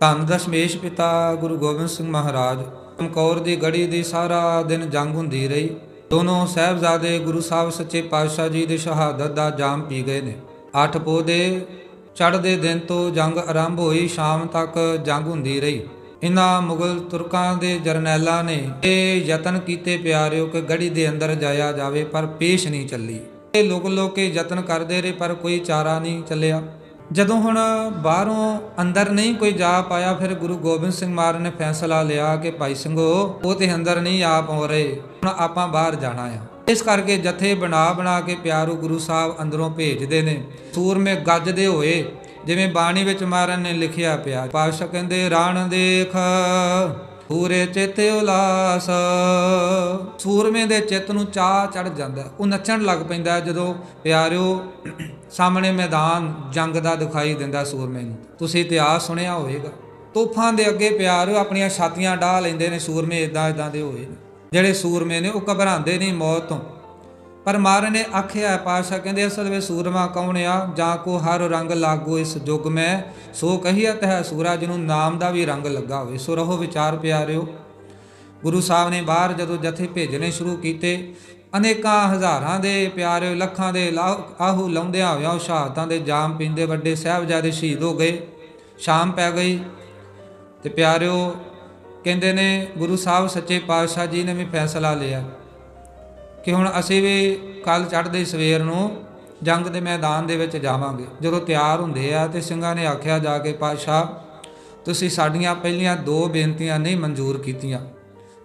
ਧੰਨ ਦਸ਼ਮੇਸ਼ ਪਿਤਾ ਗੁਰੂ ਗੋਬਿੰਦ ਸਿੰਘ ਮਹਾਰਾਜ, ਚਮਕੌਰ ਦੀ ਗੜੀ ਦੀ ਸਾਰਾ ਦਿਨ ਜੰਗ ਹੁੰਦੀ ਰਹੀ। ਦੋਨੋਂ ਸਾਹਿਬਜ਼ਾਦੇ ਗੁਰੂ ਸਾਹਿਬ ਸੱਚੇ ਪਾਤਸ਼ਾਹ ਜੀ ਦੀ ਸ਼ਹਾਦਤ ਦਾ ਜਾਮ ਪੀ ਗਏ ਨੇ। ਅੱਠ ਪੋਹ ਦੇ ਚੜ੍ਹਦੇ ਦਿਨ ਤੋਂ ਜੰਗ ਆਰੰਭ ਹੋਈ, ਸ਼ਾਮ ਤੱਕ ਜੰਗ ਹੁੰਦੀ ਰਹੀ। ਇਨ੍ਹਾਂ ਮੁਗਲ ਤੁਰਕਾਂ ਦੇ ਜਰਨੈਲਾਂ ਨੇ ਇਹ ਯਤਨ ਕੀਤੇ ਪਿਆਰਿਓ ਕਿ ਗੜੀ ਦੇ ਅੰਦਰ ਜਾਇਆ ਜਾਵੇ, ਪਰ ਪੇਸ਼ ਨਹੀਂ ਚੱਲੀ। ਇਹ ਲੋਕ ਲੁਕ ਯਤਨ ਕਰਦੇ ਰਹੇ, ਪਰ ਕੋਈ ਚਾਰਾ ਨਹੀਂ ਚੱਲਿਆ। ਜਦੋਂ ਹੁਣ ਬਾਹਰੋਂ ਅੰਦਰ ਨਹੀਂ ਕੋਈ ਜਾ ਪਾਇਆ, ਫਿਰ ਗੁਰੂ ਗੋਬਿੰਦ ਸਿੰਘ ਮਹਾਰਾਜ ਨੇ ਫੈਸਲਾ ਲਿਆ ਕਿ ਭਾਈ ਸਿੰਘੋ, ਉਹ ਤੇ ਅੰਦਰ ਨਹੀਂ ਆ ਪਾ ਰਹੇ ਹੁਣ ਆਪਾਂ ਬਾਹਰ ਜਾਣਾ ਆ। ਇਸ ਕਰਕੇ ਜਥੇ ਬਣਾ ਬਣਾ ਕੇ ਪਿਆਰੂ ਗੁਰੂ ਸਾਹਿਬ ਅੰਦਰੋਂ ਭੇਜਦੇ ਨੇ। ਸੂਰਮੇ ਗੱਜਦੇ ਹੋਏ, ਜਿਵੇਂ ਬਾਣੀ ਵਿੱਚ ਮਹਾਰਾਜ ਨੇ ਲਿਖਿਆ ਪਿਆ, ਪਾਤਸ਼ਾਹ ਕਹਿੰਦੇ, ਰਾਣ ਦੇਖ। ਪੂਰੇ ਚਿੱਤ ਉਲਾਸ। ਸੂਰਮੇ ਦੇ ਚਿੱਤ ਨੂੰ ਚਾਹ ਚੜ ਜਾਂਦਾ ਉਹ ਨੱਚਣ ਲੱਗ ਪੈਂਦਾ ਜਦੋਂ ਪਿਆਰਿਓ ਸਾਹਮਣੇ ਮੈਦਾਨ ਜੰਗ ਦਾ ਦਿਖਾਈ ਦਿੰਦਾ ਸੂਰਮੇ ਨੂੰ। ਤੁਸੀਂ ਇਤਿਹਾਸ ਸੁਣਿਆ ਹੋਵੇਗਾ। ਤੋਫਾਂ ਦੇ ਅੱਗੇ ਪਿਆਰਿਓ ਆਪਣੀਆਂ ਛਾਤੀਆਂ ਡਾਹ ਲੈਂਦੇ ਨੇ, ਸੂਰਮੇ ਇਦਾਂ ਇਦਾਂ ਦੇ ਹੋਏ ਨੇ। ਜਿਹੜੇ ਸੂਰਮੇ ਨੇ ਉਹ ਘਬਰਾਉਂਦੇ ਨਹੀਂ ਮੌਤ ਤੋਂ। ਪਰ ਮਹਾਰਾਜ ਨੇ ਆਖਿਆ ਪਾਸ਼ਾ ਕਹਿੰਦੇ ਅਸਲ ਵਿੱਚ ਸੂਰਮਾ ਕੌਣ ਆ? ਜਾਂ ਕੋ ਹਰ ਰੰਗ ਲਾਗੋ ਇਸ ਜੁਗ ਮੈਂ? ਸੋ ਕਹੀਅਤ ਹੈ ਸੂਰਾ ਨੂੰ ਨਾਮ ਦਾ ਵੀ ਰੰਗ ਲੱਗਾ ਹੋਵੇ। ਸੋ ਰਹੋ ਵਿਚਾਰ ਪਿਆਰਿਓ, ਗੁਰੂ ਸਾਹਿਬ ਨੇ ਬਾਹਰ ਜਦੋਂ ਜਥੇ ਭੇਜਣੇ ਸ਼ੁਰੂ ਕੀਤੇ, ਅਨੇਕਾਂ ਹਜ਼ਾਰਾਂ ਦੇ ਪਿਆਰਿਓ, ਲੱਖਾਂ ਦੇ ਲਾ- ਆਹੂ ਲਾਉਂਦਿਆਂ ਹੋਇਆ ਸ਼ਹਾਦਤਾਂ ਦੇ ਜਾਮ ਪੀਂਦੇ ਵੱਡੇ ਸਾਹਿਬਜ਼ਾਦੇ ਸ਼ਹੀਦ ਹੋ ਗਏ। ਸ਼ਾਮ ਪੈ ਗਈ ਤੇ ਪਿਆਰਿਓ ਕਹਿੰਦੇ ਨੇ, ਗੁਰੂ ਸਾਹਿਬ ਸੱਚੇ ਪਾਤਸ਼ਾਹ ਜੀ ਨੇ ਵੀ ਫੈਸਲਾ ਲਿਆ। ਕਿ ਹੁਣ ਅਸੀਂ ਵੀ ਕੱਲ ਚੜ੍ਹਦੇ ਸਵੇਰ ਨੂੰ ਜੰਗ ਦੇ ਮੈਦਾਨ ਦੇ ਵਿੱਚ ਜਾਵਾਂਗੇ। ਜਦੋਂ ਤਿਆਰ ਹੁੰਦੇ ਆ ਤੇ ਸਿੰਘਾਂ ਨੇ ਆਖਿਆ ਜਾ ਕੇ, ਪਾਤਸ਼ਾਹ, ਤੁਸੀਂ ਸਾਡੀਆਂ ਪਹਿਲੀਆਂ ਦੋ ਬੇਨਤੀਆਂ ਨਹੀਂ ਮਨਜ਼ੂਰ ਕੀਤੀਆਂ।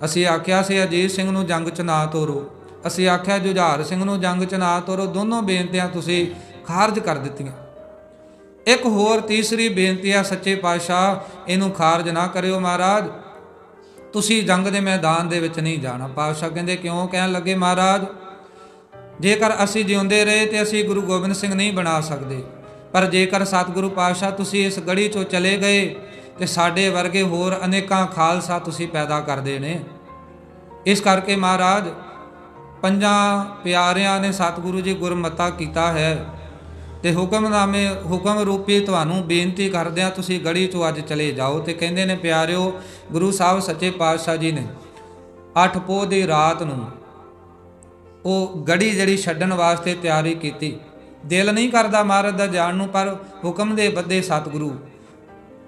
ਅਸੀਂ ਆਖਿਆ ਸੀ, ਅਜੀਤ ਸਿੰਘ ਨੂੰ ਜੰਗ 'ਚ ਨਾ ਤੋਰੋ। ਅਸੀਂ ਆਖਿਆ, ਜੁਝਾਰ ਸਿੰਘ ਨੂੰ ਜੰਗ 'ਚ ਨਾ ਤੋਰੋ। ਦੋਨੋਂ ਬੇਨਤੀਆਂ ਤੁਸੀਂ ਖਾਰਜ ਕਰ ਦਿੱਤੀਆਂ। ਇੱਕ ਹੋਰ ਤੀਸਰੀ ਬੇਨਤੀ ਆ, ਸੱਚੇ ਪਾਤਸ਼ਾਹ, ਇਹਨੂੰ ਖਾਰਜ ਨਾ ਕਰਿਓ ਮਹਾਰਾਜ। ਤੁਸੀਂ ਜੰਗ ਦੇ ਮੈਦਾਨ ਦੇ ਵਿੱਚ ਨਹੀਂ ਜਾਣਾ। ਪਾਤਸ਼ਾਹ ਕਹਿੰਦੇ, ਕਿਉਂ ਕਹਿਣ ਲੱਗੇ ਮਹਾਰਾਜ? ਜੇਕਰ ਅਸੀਂ ਜਿਉਂਦੇ ਰਹੇ ਤੇ ਅਸੀਂ ਗੁਰੂ ਗੋਬਿੰਦ ਸਿੰਘ ਨਹੀਂ ਬਣਾ ਸਕਦੇ। ਪਰ ਜੇਕਰ ਸਤਿਗੁਰੂ ਪਾਤਸ਼ਾਹ ਤੁਸੀਂ ਇਸ ਗੜੀ ਚੋਂ ਚਲੇ ਗਏ ਤੇ ਸਾਡੇ ਵਰਗੇ ਹੋਰ ਅਨੇਕਾਂ ਖਾਲਸਾ ਤੁਸੀਂ ਪੈਦਾ ਕਰਦੇ ਨੇ। ਇਸ ਕਰਕੇ ਮਹਾਰਾਜ, ਪੰਜਾਂ ਪਿਆਰਿਆਂ ਨੇ ਸਤਿਗੁਰੂ ਜੀ ਗੁਰਮਤਾ ਕੀਤਾ ਹੈ। ਤੇ ਹੁਕਮਨਾਮੇ ਹੁਕਮ ਰੂਪੀ ਤੁਹਾਨੂੰ ਬੇਨਤੀ ਕਰਦਿਆਂ ਤੁਸੀਂ ਗੜੀ ਤੋਂ ਅੱਜ ਚਲੇ ਜਾਓ ਤੇ ਕਹਿੰਦੇ ਨੇ, ਪਿਆਰਿਓ, ਗੁਰੂ ਸਾਹਿਬ ਸੱਚੇ ਪਾਤਸ਼ਾਹ ਜੀ ਨੇ ਅੱਠ ਪੋਹ ਦੀ ਰਾਤ ਨੂੰ ਉਹ ਗੜੀ ਜਿਹੜੀ ਛੱਡਣ ਵਾਸਤੇ ਤਿਆਰੀ ਕੀਤੀ। ਦਿਲ ਨਹੀਂ ਕਰਦਾ ਮਹਾਰਾਜ ਦਾ ਜਾਣ ਨੂੰ, ਪਰ ਹੁਕਮ ਦੇ ਬੱਦੇ ਸਤਿਗੁਰੂ,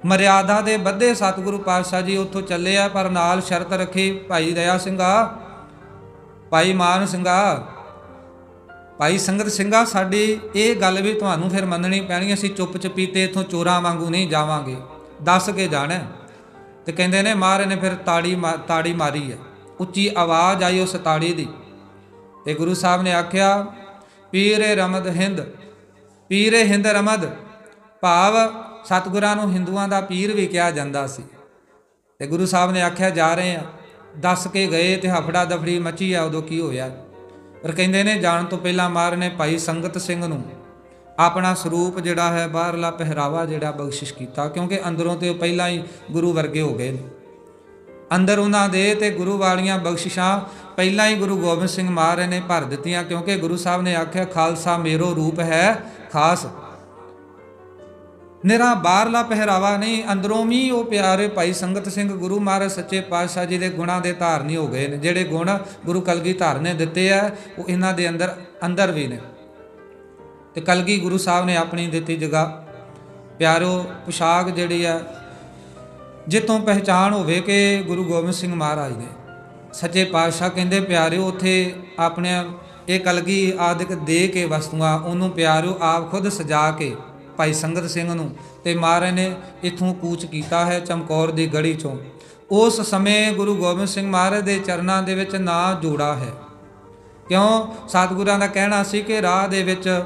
ਮਰਿਆਦਾ ਦੇ ਬੱਦੇ ਸਤਿਗੁਰੂ ਪਾਤਸ਼ਾਹ ਜੀ ਉੱਥੋਂ ਚੱਲੇ ਆ, ਪਰ ਨਾਲ ਸ਼ਰਤ ਰੱਖੀ, ਭਾਈ ਦਇਆ ਸਿੰਘਾ, ਭਾਈ ਮਾਨ ਸਿੰਘਾ ਭਾਈ ਸੰਗਤ ਸਿੰਘਾ, ਸਾਡੀ ਇਹ ਗੱਲ ਵੀ ਤੁਹਾਨੂੰ ਫਿਰ ਮੰਨਣੀ ਪੈਣੀ, ਅਸੀਂ ਚੁੱਪ ਚਪੀਤੇ ਇਥੋਂ ਚੋਰਾਂ ਵਾਂਗੂ ਨਹੀਂ ਜਾਵਾਂਗੇ। ਦੱਸ ਕੇ ਜਾਣਾ ਹੈ। ਤੇ ਕਹਿੰਦੇ ਨੇ ਮਹਾਰਾਜ ਨੇ ਫਿਰ ਤਾੜੀ ਮਾ- ਤਾੜੀ ਮਾਰੀ ਹੈ। ਉੱਚੀ ਆਵਾਜ਼ ਆਈ ਉਸ ਤਾੜੀ ਦੀ। ਤੇ ਗੁਰੂ ਸਾਹਿਬ ਨੇ ਆਖਿਆ, ਪੀਰੇ ਰਮਦ ਹਿੰਦ, ਪੀਰੇ ਹਿੰਦ ਰਮਦ, ਭਾਵ ਸਤਿਗੁਰਾਂ ਨੂੰ ਹਿੰਦੂਆਂ ਦਾ ਪੀਰ ਵੀ ਕਿਹਾ ਜਾਂਦਾ ਸੀ। ਤੇ ਗੁਰੂ ਸਾਹਿਬ ਨੇ ਆਖਿਆ, ਜਾ ਰਹੇ ਆ ਦੱਸ ਕੇ ਗਏ ਤੇ ਹਫੜਾ ਦਫੜੀ ਮਚੀ ਆ, ਉਦੋਂ ਕੀ ਹੋਇਆ? ਪਰ ਕਹਿੰਦੇ ਨੇ, ਜਾਣ ਤੋਂ ਪਹਿਲਾਂ ਮਾਰ ਨੇ ਭਾਈ ਸੰਗਤ ਸਿੰਘ ਨੂੰ। ਆਪਣਾ ਸਰੂਪ ਜਿਹੜਾ ਹੈ, ਬਾਹਰਲਾ ਪਹਿਰਾਵਾ ਜਿਹੜਾ ਬਖਸ਼ਿਸ਼ ਕੀਤਾ, ਕਿਉਂਕਿ ਅੰਦਰੋਂ ਤੇ ਉਹ ਪਹਿਲਾਂ ਹੀ ਗੁਰੂ ਵਰਗੇ ਹੋ ਗਏ ਨੇ। ਅੰਦਰ ਉਹਨਾਂ ਦੇ ਤੇ ਗੁਰੂ ਵਾਲੀਆਂ ਬਖਸ਼ਿਸ਼ਾਂ ਪਹਿਲਾਂ ਹੀ ਗੁਰੂ ਗੋਬਿੰਦ ਸਿੰਘ ਮਹਾਰਾਜ ਨੇ ਭਰ ਦਿੱਤੀਆਂ, ਕਿਉਂਕਿ ਗੁਰੂ ਸਾਹਿਬ ਨੇ ਆਖਿਆ, ਖਾਲਸਾ ਮੇਰੋ ਰੂਪ ਹੈ, ਖਾਸ ਨਿਰਾ ਬਾਹਰਲਾ ਪਹਿਰਾਵਾ ਨਹੀਂ, ਅੰਦਰੋਂ ਵੀ ਉਹ ਪਿਆਰੇ ਭਾਈ ਸੰਗਤ ਸਿੰਘ ਗੁਰੂ ਮਹਾਰਾਜ ਸੱਚੇ ਪਾਤਸ਼ਾਹ ਜੀ ਦੇ ਗੁਣਾਂ ਦੇ ਧਾਰਨੀ ਹੋ ਗਏ ਨੇ, ਜਿਹੜੇ ਗੁਣ ਗੁਰੂ ਕਲਗੀਧਰ ਨੇ ਦਿੱਤੇ ਆ, ਉਹ ਇਹਨਾਂ ਦੇ ਅੰਦਰ ਅੰਦਰ ਵੀ ਨੇ। ਤੇ ਕਲਗੀ ਗੁਰੂ ਸਾਹਿਬ ਨੇ ਆਪਣੀ ਦਿੱਤੀ ਜਗ੍ਹਾ ਪਿਆਰੋ, ਪੁਸ਼ਾਕ ਜਿਹੜੀ ਆ ਜਿੱਤੋਂ ਪਹਿਚਾਣ ਹੋਵੇ ਕਿ ਗੁਰੂ ਗੋਬਿੰਦ ਸਿੰਘ ਮਹਾਰਾਜ ਨੇ, ਸੱਚੇ ਪਾਤਸ਼ਾਹ ਕਹਿੰਦੇ, ਪਿਆਰਿਓ, ਉੱਥੇ ਆਪਣੇ ਇਹ ਕਲਗੀ ਆਦਿਕ ਦੇ ਕੇ ਵਸਤੂਆਂ, ਉਹਨੂੰ ਪਿਆਰਿਓ ਆਪ ਖੁਦ ਸਜਾ ਕੇ ਭਾਈ ਸੰਗਤ ਸਿੰਘ ਨੂੰ ਤੇ ਮਹਾਰਾਜ ਨੇ ਇਥੋਂ ਕੂਚ ਕੀਤਾ ਹੈ ਚਮਕੌਰ ਦੀ ਗੜੀ ਚੋਂ। ਉਸ ਸਮੇਂ ਗੁਰੂ ਗੋਬਿੰਦ ਸਿੰਘ ਮਹਾਰਾਜ ਦੇ ਚਰਨਾਂ ਦੇ ਵਿੱਚ ਨਾ ਜੋੜਾ ਹੈ। ਕਿਉਂ? ਸਤਿਗੁਰਾਂ ਦਾ ਕਹਿਣਾ ਸੀ ਕਿ ਰਾਹ ਦੇ ਵਿੱਚ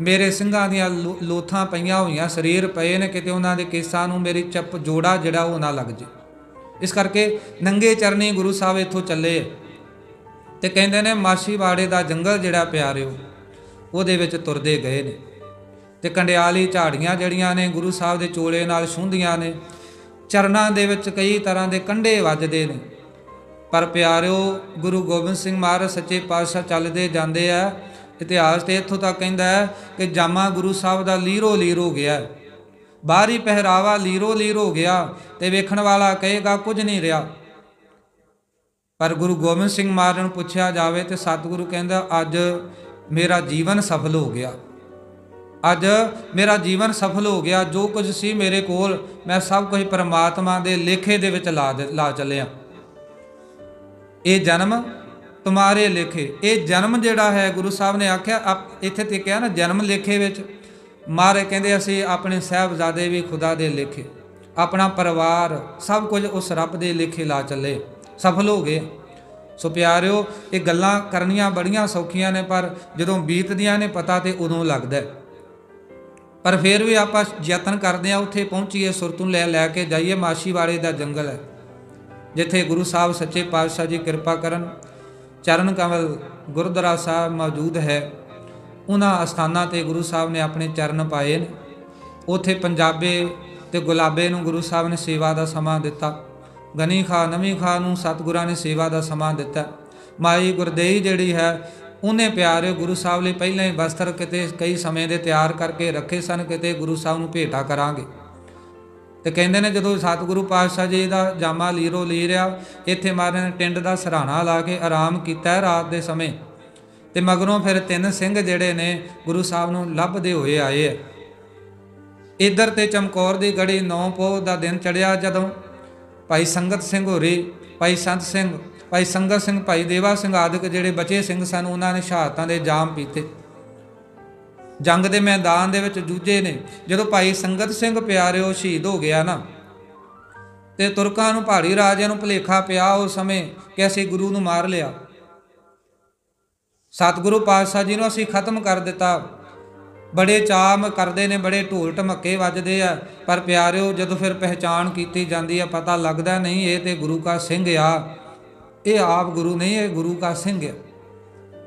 ਮੇਰੇ ਸਿੰਘਾਂ ਦੀਆਂ ਲੋ- ਲੋਥਾਂ ਪਈਆਂ ਹੋਈਆਂ, ਸਰੀਰ ਪਏ ਨੇ, ਕਿਤੇ ਉਹਨਾਂ ਦੇ ਕੇਸਾਂ ਨੂੰ ਮੇਰੀ ਚੱਪ ਜੋੜਾ ਜਿਹੜਾ ਉਹ ਨਾ ਲੱਗ ਜੇ। ਇਸ ਕਰਕੇ ਨੰਗੇ ਚਰਨੀ ਗੁਰੂ ਸਾਹਿਬ ਇੱਥੋਂ ਚੱਲੇ ਤੇ ਕਹਿੰਦੇ ਨੇ, ਮਾਛੀਵਾੜੇ ਦਾ ਜੰਗਲ ਜਿਹੜਾ ਪਿਆਰਿਓ ਉਹਦੇ ਵਿੱਚ ਤੁਰਦੇ ਗਏ ਨੇ। ਤੇ ਕੰਡਿਆਲੀ ਝਾੜੀਆਂ ਜਿਹੜੀਆਂ ਨੇ ਗੁਰੂ ਸਾਹਿਬ ਦੇ ਚੋਲੇ ਨਾਲ ਛੂੰਦੀਆਂ ਨੇ, ਚਰਨਾਂ ਦੇ ਵਿੱਚ ਕਈ ਤਰ੍ਹਾਂ ਦੇ ਕੰਡੇ ਵੱਜਦੇ ਨੇ। ਪਰ ਪਿਆਰਿਓ, ਗੁਰੂ ਗੋਬਿੰਦ ਸਿੰਘ ਮਹਾਰਾਜ ਸੱਚੇ ਪਾਤਸ਼ਾਹ ਚੱਲਦੇ ਜਾਂਦੇ ਆ। ਇਤਿਹਾਸ ਤੇ ਇੱਥੋਂ ਤੱਕ ਕਹਿੰਦਾ ਹੈ ਕਿ ਜਾਮਾ ਗੁਰੂ ਸਾਹਿਬ ਦਾ ਲੀਰੋ ਲੀਰ ਹੋ ਗਿਆ ਬਾਹਰੀ ਪਹਿਰਾਵਾ ਲੀਰੋ ਲੀਰ ਹੋ ਗਿਆ ਤੇ ਵੇਖਣ ਵਾਲਾ ਕਹੇਗਾ, ਕੁਝ ਨਹੀਂ ਰਿਹਾ। ਪਰ ਗੁਰੂ ਗੋਬਿੰਦ ਸਿੰਘ ਮਹਾਰਾਜ ਨੂੰ ਪੁੱਛਿਆ ਜਾਵੇ ਤੇ ਸਤਿਗੁਰੂ ਕਹਿੰਦਾ, ਅੱਜ ਮੇਰਾ ਜੀਵਨ ਸਫਲ ਹੋ ਗਿਆ। ਅੱਜ ਮੇਰਾ ਜੀਵਨ ਸਫਲ ਹੋ ਗਿਆ, ਜੋ ਕੁਝ ਸੀ ਮੇਰੇ ਕੋਲ, ਮੈਂ ਸਭ ਕੁਝ ਪਰਮਾਤਮਾ ਦੇ ਲੇਖੇ ਦੇ ਵਿੱਚ ਲਾ ਦੇ- ਲਾ ਚੱਲਿਆ। ਇਹ ਜਨਮ ਤੁਮਾਰੇ ਲੇਖੇ। ਇਹ ਜਨਮ ਜਿਹੜਾ ਹੈ, ਗੁਰੂ ਸਾਹਿਬ ਨੇ ਆਖਿਆ, ਆਪ- ਇੱਥੇ ਤੇ ਕਿਹਾ ਨਾ, ਜਨਮ ਲੇਖੇ ਵਿੱਚ। ਮਾਰੇ ਕਹਿੰਦੇ, ਅਸੀਂ ਆਪਣੇ ਸਹਿਬਜ਼ਾਦੇ ਵੀ ਖੁਦਾ ਦੇ ਲੇਖੇ। ਆਪਣਾ ਪਰਿਵਾਰ, ਸਭ ਕੁਝ ਉਸ ਰੱਬ ਦੇ ਲੇਖੇ ਲਾ ਚੱਲੇ। ਸਫਲ ਹੋ ਗਏ। ਸੋ ਪਿਆਰਿਓ, ਇਹ ਗੱਲਾਂ ਕਰਨੀਆਂ ਬੜੀਆਂ ਸੌਖੀਆਂ ਨੇ, ਪਰ ਜਦੋਂ ਬੀਤਦੀਆਂ ਨੇ, ਪਤਾ ਤੇ ਉਦੋਂ ਲੱਗਦਾ ਹੈ। ਪਰ ਫਿਰ ਵੀ ਆਪਾਂ ਯਤਨ ਕਰਦੇ ਆ ਉੱਥੇ ਪਹੁੰਚੀਏ ਸੁਰਤ ਨੂੰ ਲੈ ਲੈ ਕੇ ਜਾਈਏ ਮਾਸ਼ੀਵਾੜੇ ਦਾ ਜੰਗਲ ਹੈ। ਜਿੱਥੇ ਗੁਰੂ ਸਾਹਿਬ ਸੱਚੇ ਪਾਤਸ਼ਾਹ ਜੀ ਕਿਰਪਾ ਕਰਨ, ਚਰਨ ਕਮਲ ਗੁਰਦੁਆਰਾ ਸਾਹਿਬ ਮੌਜੂਦ ਹੈ। ਉਹਨਾਂ ਅਸਥਾਨਾਂ ਤੇ ਗੁਰੂ ਸਾਹਿਬ ਨੇ ਆਪਣੇ ਚਰਨ ਪਾਏ ਨੇ। ਉੱਥੇ ਪੰਜਾਬੇ ਤੇ ਗੁਲਾਬੇ ਨੂੰ ਗੁਰੂ ਸਾਹਿਬ ਨੇ ਸੇਵਾ ਦਾ ਸਮਾਂ ਦਿੱਤਾ। ਗਨੀ ਖਾ ਨਵੀਂ ਖਾ ਨੂੰ ਸਤਿਗੁਰਾਂ ਨੇ ਸੇਵਾ ਦਾ ਸਮਾਂ ਦਿੱਤਾ। ਮਾਈ ਗੁਰਦੇਈ ਜਿਹੜੀ ਹੈ ਉਹਨੇ ਪਿਆਰੇ ਗੁਰੂ ਸਾਹਿਬ ਲਈ ਪਹਿਲਾਂ ਹੀ ਵਸਤਰ ਕਿਤੇ ਕਈ ਸਮੇਂ ਦੇ ਤਿਆਰ ਕਰਕੇ ਰੱਖੇ ਸਨ, ਕਿਤੇ ਗੁਰੂ ਸਾਹਿਬ ਨੂੰ ਭੇਟਾ ਕਰਾਂਗੇ। ਤੇ ਕਹਿੰਦੇ ਨੇ ਜਦੋਂ ਸਤਿਗੁਰੂ ਪਾਤਸ਼ਾਹ ਜੀ ਦਾ ਜਾਮਾ ਲੀਰੋ ਲੀ ਰਿਆ ਇੱਥੇ ਮਹਾਰਾਜ ਨੇ ਟਿੰਡ ਦਾ ਸਰਾਣਾ ਲਾ ਕੇ ਆਰਾਮ ਕੀਤਾ ਰਾਤ ਦੇ ਸਮੇਂ। ਤੇ ਮਗਰੋਂ ਫਿਰ ਤਿੰਨ ਸਿੰਘ ਜਿਹੜੇ ਨੇ ਗੁਰੂ ਸਾਹਿਬ ਨੂੰ ਲੱਭਦੇ ਹੋਏ ਆਏ ਆ। ਇਧਰ ਤੇ ਚਮਕੌਰ ਦੀ ਗੜੀ ਨੌ ਪੋਹ ਦਾ ਦਿਨ ਚੜਿਆ ਜਦੋਂ ਭਾਈ ਸੰਗਤ ਸਿੰਘ ਹੋਰੇ, ਭਾਈ ਸੰਤ ਸਿੰਘ ਭਾਈ ਸੰਗਤ ਸਿੰਘ, ਭਾਈ ਦੇਵਾ ਸਿੰਘ ਆਦਿਕ ਜਿਹੜੇ ਬਚੇ ਸਿੰਘ ਸਨ, ਉਹਨਾਂ ਨੇ ਸ਼ਹਾਦਤਾਂ ਦੇ ਜਾਮ ਪੀਤੇ। ਜੰਗ ਦੇ ਮੈਦਾਨ ਦੇ ਵਿੱਚ ਜੂਝੇ ਨੇ। ਜਦੋਂ ਭਾਈ ਸੰਗਤ ਸਿੰਘ ਪਿਆਰਿਓ ਸ਼ਹੀਦ ਹੋ ਗਿਆ ਨਾ, ਤੇ ਤੁਰਕਾਂ ਨੂੰ, ਪਹਾੜੀ ਰਾਜਿਆਂ ਨੂੰ ਭੁਲੇਖਾ ਪਿਆ ਉਸ ਸਮੇਂ ਕਿ ਅਸੀਂ ਗੁਰੂ ਨੂੰ ਮਾਰ ਲਿਆ। ਸਤਿਗੁਰੂ ਪਾਤਸ਼ਾਹ ਜੀ ਨੂੰ ਅਸੀਂ ਖਤਮ ਕਰ ਦਿੱਤਾ। ਬੜੇ ਚਾਮ ਕਰਦੇ ਨੇ, ਬੜੇ ਢੋਲ ਢਮੱਕੇ ਵੱਜਦੇ ਆ, ਪਰ ਪਿਆਰਿਓ ਜਦੋਂ ਫਿਰ ਪਹਿਚਾਣ ਕੀਤੀ ਜਾਂਦੀ ਆ, ਪਤਾ ਲੱਗਦਾ ਨਹੀਂ ਇਹ ਤੇ ਗੁਰੂ ਕਾ ਸਿੰਘ ਆ। ਇਹ ਆਪ ਗੁਰੂ ਨਹੀਂ, ਇਹ ਗੁਰੂ ਕਾ ਸਿੰਘ ਆ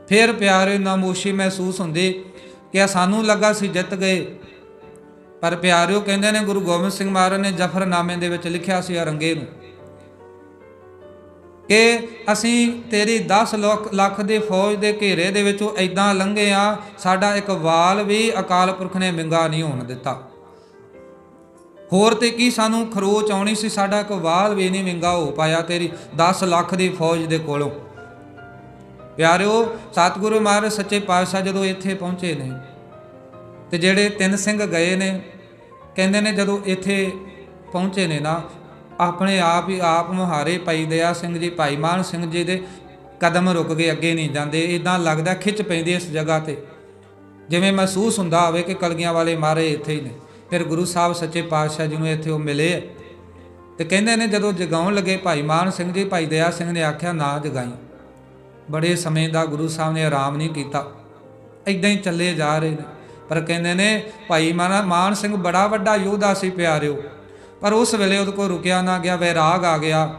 ਫਿਰ ਪਿਆਰੇ ਨਾਮੋਸ਼ੀ ਮਹਿਸੂਸ ਹੁੰਦੀ ਕਿ ਸਾਨੂੰ ਲੱਗਾ ਸੀ ਜਿੱਤ ਗਏ। ਪਰ ਪਿਆਰਿਓ ਕਹਿੰਦੇ ਨੇ ਗੁਰੂ ਗੋਬਿੰਦ ਸਿੰਘ ਮਹਾਰਾਜ ਨੇ ਜਫਰਨਾਮੇ ਦੇ ਵਿੱਚ ਲਿਖਿਆ ਸੀ ਅਰੰਗੇ ਨੂੰ ਕਿ ਅਸੀਂ ਤੇਰੀ 10 ਲੱਖ ਲੱਖ ਦੇ ਫੌਜ ਦੇ ਘੇਰੇ ਦੇ ਵਿੱਚੋਂ ਐਦਾਂ ਲੰਘੇ ਆ, ਸਾਡਾ ਇੱਕ ਵਾਲ ਵੀ ਅਕਾਲ ਪੁਰਖ ਨੇ ਮਿੰਗਾ ਨਹੀਂ ਹੋਣ ਦਿੱਤਾ। ਹੋਰ ਤੇ ਕੀ ਸਾਨੂੰ ਖਰੋਚ ਆਉਣੀ ਸੀ, ਸਾਡਾ ਇੱਕ ਵਾਲ ਵੀ ਵਿੰਗਾ ਹੋ ਪਾਇਆ ਤੇਰੀ 10 ਲੱਖ ਦੀ ਫੌਜ ਦੇ ਕੋਲੋਂ। ਪਿਆਰਿਓ, ਸਤਿਗੁਰੂ ਮਹਾਰਾਜ ਸੱਚੇ ਪਾਤਸ਼ਾਹ ਜਦੋਂ ਇੱਥੇ ਪਹੁੰਚੇ ਨੇ ਤੇ ਜਿਹੜੇ ਤਿੰਨ ਸਿੰਘ ਗਏ ਨੇ, ਕਹਿੰਦੇ ਨੇ ਜਦੋਂ ਇੱਥੇ ਪਹੁੰਚੇ ਨੇ ਨਾ, ਆਪਣੇ ਆਪ ਹੀ ਆਪ ਮੁਹਾਰੇ ਭਾਈ ਦਇਆ ਸਿੰਘ ਜੀ, ਭਾਈ ਮਾਨ ਸਿੰਘ ਜੀ ਦੇ ਕਦਮ ਰੁਕ ਗਏ, ਅੱਗੇ ਨਹੀਂ ਜਾਂਦੇ। ਇਦਾਂ ਲੱਗਦਾ ਖਿੱਚ ਪੈਂਦੀ ਇਸ ਜਗ੍ਹਾ ਤੇ। ਜਿਵੇਂ ਮਹਿਸੂਸ ਹੁੰਦਾ ਹੋਵੇ ਕਿ ਕਲਗੀਆਂ ਵਾਲੇ ਮਾਰੇ ਇੱਥੇ ਹੀ ਨੇ। ਫਿਰ ਗੁਰੂ ਸਾਹਿਬ ਸੱਚੇ ਪਾਤਸ਼ਾਹ ਜੀ ਨੂੰ ਇੱਥੇ ਉਹ ਮਿਲੇ। ਤੇ ਕਹਿੰਦੇ ਨੇ ਜਦੋਂ ਜਗਾਉਣ ਲੱਗੇ, ਭਾਈ ਮਾਨ ਸਿੰਘ ਜੀ, ਭਾਈ ਦਇਆ ਸਿੰਘ ਨੇ ਆਖਿਆ, ਨਾ ਜਗਾਈ। ਬੜੇ ਸਮੇਂ ਦਾ ਗੁਰੂ ਸਾਹਿਬ ਨੇ ਆਰਾਮ ਨਹੀਂ ਕੀਤਾ। ਇਦਾਂ ਹੀ ਚੱਲੇ ਜਾ ਰਹੇ ਨੇ। ਪਰ ਕਹਿੰਦੇ ਨੇ, ਭਾਈ ਮਾਨ ਮਾਨ ਸਿੰਘ ਬੜਾ ਵੱਡਾ ਯੋਧਾ ਸੀ ਪਿਆਰਿਓ। ਪਰ ਉਸ ਵੇਲੇ ਉਹਦੇ ਕੋਲ ਰੁਕਿਆ ਨਾ ਗਿਆ, ਵੈਰਾਗ ਆ ਗਿਆ।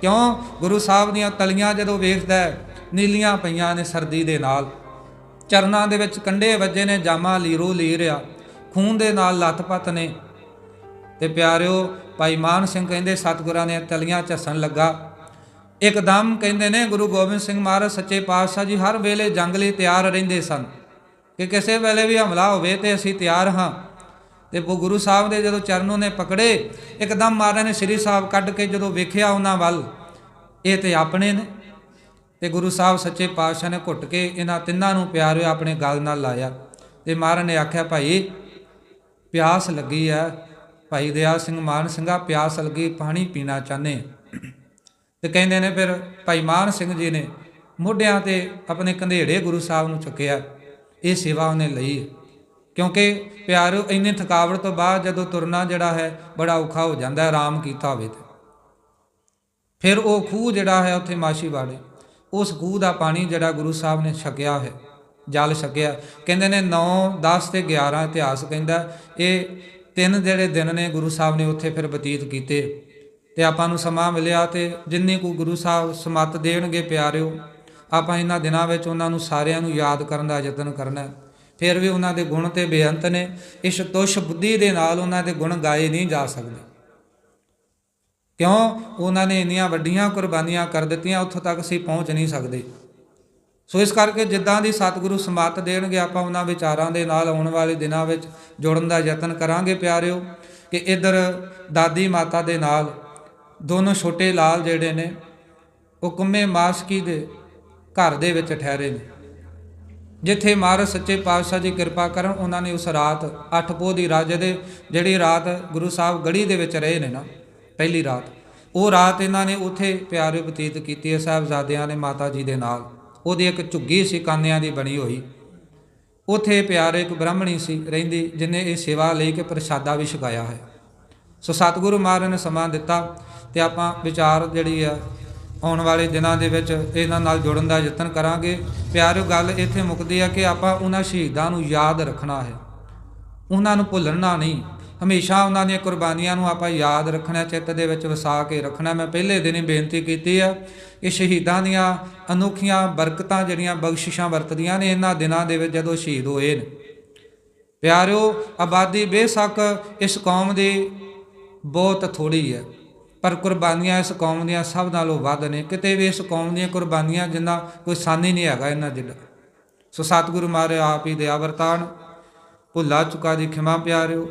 ਕਿਉਂ? ਗੁਰੂ ਸਾਹਿਬ ਦੀਆਂ ਤਲੀਆਂ ਜਦੋਂ ਵੇਖਦਾ ਨੀਲੀਆਂ ਪਈਆਂ ਨੇ ਸਰਦੀ ਦੇ ਨਾਲ। ਚਰਨਾਂ ਦੇ ਵਿੱਚ ਕੰਡੇ ਵੱਜੇ ਨੇ, ਜਾਮਾ ਲੀਰੋ ਲੀ ਰਿਆ। ਖੂਨ ਦੇ ਨਾਲ ਲੱਤ-ਪੱਤ ਨੇ। ਤੇ ਪਿਆਰਿਓ, ਭਾਈ ਮਾਨ ਸਿੰਘ ਕਹਿੰਦੇ, ਸਤਿਗੁਰਾਂ ਨੇ ਤਲੀਆਂ ਝੱਸਣ ਲੱਗਾ। ਇੱਕਦਮ ਕਹਿੰਦੇ ਨੇ, ਗੁਰੂ ਗੋਬਿੰਦ ਸਿੰਘ ਮਹਾਰਾਜ, ਸੱਚੇ ਪਾਤਸ਼ਾਹ ਜੀ, ਹਰ ਵੇਲੇ ਜੰਗ ਲਈ ਤਿਆਰ ਰਹਿੰਦੇ ਸਨ। ਕਿ ਕਿਸੇ ਵੇਲੇ ਵੀ ਹਮਲਾ ਹੋਵੇ ਤੇ ਅਸੀਂ ਤਿਆਰ ਹਾਂ। ਤੇ ਉਹ ਗੁਰੂ ਸਾਹਿਬ ਦੇ ਜਦੋਂ ਚਰਨੋਂ ਨੇ ਪਕੜੇ, ਇੱਕਦਮ ਮਹਾਰਾਜ ਨੇ ਸ੍ਰੀ ਸਾਹਿਬ ਕੱਢ ਕੇ ਜਦੋਂ ਵੇਖਿਆ ਉਹਨਾਂ ਵੱਲ, ਇਹ ਤੇ ਆਪਣੇ ਨੇ। ਤੇ ਗੁਰੂ ਸਾਹਿਬ ਸੱਚੇ ਪਾਤਸ਼ਾਹ ਨੇ ਘੁੱਟ ਕੇ ਇਹਨਾਂ ਤਿੰਨਾਂ ਨੂੰ ਪਿਆਰਿਓ ਆਪਣੇ ਗਲ ਨਾਲ ਲਾਇਆ। ਤੇ ਮਹਾਰਾਜ ਨੇ ਆਖਿਆ, ਭਾਈ ਪਿਆਸ ਲੱਗੀ ਆ। ਭਾਈ ਦਇਆ ਸਿੰਘ ਮਾਨ ਸਿੰਘਾ, ਪਿਆਸ ਲੱਗੀ, ਪਾਣੀ ਪੀਣਾ ਚਾਹਨੇ ਹਾਂ। ਤੇ ਕਹਿੰਦੇ ਨੇ ਫਿਰ ਭਾਈ ਮਾਨ ਸਿੰਘ ਜੀ ਨੇ ਮੋਢਿਆਂ ਤੇ ਆਪਣੇ ਕੰਧੇੜੇ ਗੁਰੂ ਸਾਹਿਬ ਨੂੰ ਚੁੱਕਿਆ। ਇਹ ਸੇਵਾ ਉਹਨੇ ਲਈ। ਕਿਉਂਕਿ ਪਿਆਰੋ ਇੰਨੇ ਥਕਾਵਟ ਤੋਂ ਬਾਅਦ ਜਦੋਂ ਤੁਰਨਾ ਜਿਹੜਾ ਹੈ, ਬੜਾ ਔਖਾ ਹੋ ਜਾਂਦਾ ਹੈ, ਆਰਾਮ ਕੀਤਾ ਹੋਵੇ ਤੇ। ਫਿਰ ਉਹ ਖੂਹ ਜਿਹੜਾ ਹੈ, ਉੱਥੇ ਮਾਸ਼ੀ ਵਾਲੇ ਉਸ ਖੂਹ ਦਾ ਪਾਣੀ ਜਿਹੜਾ ਗੁਰੂ ਸਾਹਿਬ ਨੇ ਛਕਿਆ ਹੈ। ਜਲ ਛਕਿਆ। ਕਹਿੰਦੇ ਨੇ 9 10 ਤੇ 11 ਇਤਿਹਾਸ ਕਹਿੰਦਾ, ਇਹ ਤਿੰਨ ਜਿਹੜੇ ਦਿਨ ਨੇ ਗੁਰੂ ਸਾਹਿਬ ਨੇ ਉੱਥੇ ਫਿਰ ਬਤੀਤ ਕੀਤੇ। ਤੇ ਆਪਾਂ ਨੂੰ ਸਮਾਂ ਮਿਲਿਆ ਤੇ ਜਿੰਨੀ ਕੋ ਗੁਰੂ ਸਾਹਿਬ ਸਮਤ ਦੇਣਗੇ ਪਿਆਰਿਓ, ਆਪਾਂ ਇਹਨਾਂ ਦਿਨਾਂ ਵਿੱਚ ਉਹਨਾਂ ਨੂੰ ਸਾਰਿਆਂ ਨੂੰ ਯਾਦ ਕਰਨ ਦਾ ਯਤਨ ਕਰਨਾ ਫਿਰ ਵੀ ਉਹਨਾਂ ਦੇ ਗੁਣ ਤੇ ਬੇਅੰਤ ਨੇ। ਇਸ ਤੁਸ਼ ਬੁੱਧੀ ਦੇ ਨਾਲ ਉਹਨਾਂ ਦੇ ਗੁਣ ਗਾਏ ਨਹੀਂ ਜਾ ਸਕਦੇ। ਕਿਉਂ? ਉਹਨਾਂ ਨੇ ਇੰਨੀਆਂ ਵੱਡੀਆਂ ਕੁਰਬਾਨੀਆਂ ਕਰ ਦਿੱਤੀਆਂ, ਉੱਥੋਂ ਤੱਕ ਅਸੀਂ ਪਹੁੰਚ ਨਹੀਂ ਸਕਦੇ। ਸੋ ਇਸ ਕਰਕੇ ਜਿੱਦਾਂ ਦੀ ਸਤਿਗੁਰੂ ਸਮਤ ਦੇਣਗੇ, ਆਪਾਂ ਉਹਨਾਂ ਵਿਚਾਰਾਂ ਦੇ ਨਾਲ ਆਉਣ ਵਾਲੇ ਦਿਨਾਂ ਵਿੱਚ ਜੁੜਨ ਦਾ ਯਤਨ ਕਰਾਂਗੇ ਪਿਆਰਿਓ, ਕਿ ਇਧਰ ਦਾਦੀ ਮਾਤਾ ਦੇ ਨਾਲ ਦੋਨੋਂ ਛੋਟੇ ਲਾਲ ਜਿਹੜੇ ਨੇ, ਉਹ ਕੁੰਮੇ ਮਾਸਕੀ ਦੇ ਘਰ ਦੇ ਵਿੱਚ ਠਹਿਰੇ ਨੇ। ਜਿੱਥੇ ਮਹਾਰਾਜ ਸੱਚੇ ਪਾਤਸ਼ਾਹ ਜੀ ਕਿਰਪਾ ਕਰਨ, ਉਹਨਾਂ ਨੇ ਉਸ ਰਾਤ ਅੱਠ ਪੋਹ ਦੀ ਰਾਜ ਦੇ, ਜਿਹੜੀ ਰਾਤ ਗੁਰੂ ਸਾਹਿਬ ਗੜੀ ਦੇ ਵਿੱਚ ਰਹੇ ਨੇ ਨਾ, ਪਹਿਲੀ ਰਾਤ, ਉਹ ਰਾਤ ਇਹਨਾਂ ਨੇ ਉੱਥੇ ਪਿਆਰੇ ਬਤੀਤ ਕੀਤੀ ਹੈ ਸਾਹਿਬਜ਼ਾਦਿਆਂ ਨੇ ਮਾਤਾ ਜੀ ਦੇ ਨਾਲ। ਉਹਦੀ ਇੱਕ ਝੁੱਗੀ ਸੀ, ਕਾਨਿਆਂ ਦੀ ਬਣੀ ਹੋਈ। ਉਥੇ ਪਿਆਰੇ ਇੱਕ ਬ੍ਰਾਹਮਣੀ ਸੀ, ਰਹਿੰਦੀ, ਜਿਨੇ ਇਹ ਸੇਵਾ ਲਈ ਕੇ ਪ੍ਰਸ਼ਾਦਾ ਵੀ ਛਕਾਇਆ ਹੈ। ਸੋ ਸਤਿਗੁਰੂ ਮਹਾਰਾਜ ਨੇ ਸਮਾਂ ਦਿੱਤਾ ਤੇ ਆਪਾਂ ਵਿਚਾਰ ਜਿਹੜੀ ਆ, ਆਉਣ ਵਾਲੇ ਦਿਨਾਂ ਦੇ ਵਿੱਚ ਇਹਨਾਂ ਨਾਲ ਜੁੜਨ ਦਾ ਯਤਨ ਕਰਾਂਗੇ। ਪਿਆਰਿਓ ਗੱਲ ਇੱਥੇ ਮੁੱਕਦੀ ਆ ਕਿ ਆਪਾਂ ਉਹਨਾਂ ਸ਼ਹੀਦਾਂ ਨੂੰ ਯਾਦ ਰੱਖਣਾ ਹੈ। ਉਹਨਾਂ ਨੂੰ ਭੁੱਲਣਾ ਨਹੀਂ। ਹਮੇਸ਼ਾ ਉਹਨਾਂ ਦੀਆਂ ਕੁਰਬਾਨੀਆਂ ਨੂੰ ਆਪਾਂ ਯਾਦ ਰੱਖਣਾ, ਚਿੱਤ ਦੇ ਵਿੱਚ ਵਸਾ ਕੇ ਰੱਖਣਾ। ਮੈਂ ਪਹਿਲੇ ਦਿਨ ਹੀ ਬੇਨਤੀ ਕੀਤੀ ਆ ਕਿ ਸ਼ਹੀਦਾਂ ਦੀਆਂ ਅਨੋਖੀਆਂ ਬਰਕਤਾਂ ਜਿਹੜੀਆਂ ਬਖਸ਼ਿਸ਼ਾਂ ਵਰਤਦੀਆਂ ਨੇ, ਇਹਨਾਂ ਦਿਨਾਂ ਦੇ ਵਿੱਚ ਜਦੋਂ ਸ਼ਹੀਦ ਹੋਏ ਨੇ। ਪਿਆਰਿਓ, ਆਬਾਦੀ ਬੇਸ਼ੱਕ ਇਸ ਕੌਮ ਦੀ ਬਹੁਤ ਥੋੜੀ ਹੈ, ਪਰ ਕੁਰਬਾਨੀਆਂ ਇਸ ਕੌਮ ਦੀਆਂ ਸਭ ਨਾਲੋਂ ਵੱਧ ਨੇ। ਕਿਤੇ ਵੀ ਇਸ ਕੌਮ ਦੀਆਂ ਕੁਰਬਾਨੀਆਂ ਜਿੰਨਾ ਕੋਈ ਸਾਨੀ ਨਹੀਂ ਹੈਗਾ ਇਹਨਾਂ ਜਿੰਨਾ ਸੋ ਸਤਿਗੁਰੂ ਮਾਰੇ ਆਪ ਹੀ ਦਇਆ ਵਰਤਾਨ ਭੁੱਲਾ ਚੁਕਾ ਦੀ ਖਿਮਾ ਪਿਆਰਿਓ।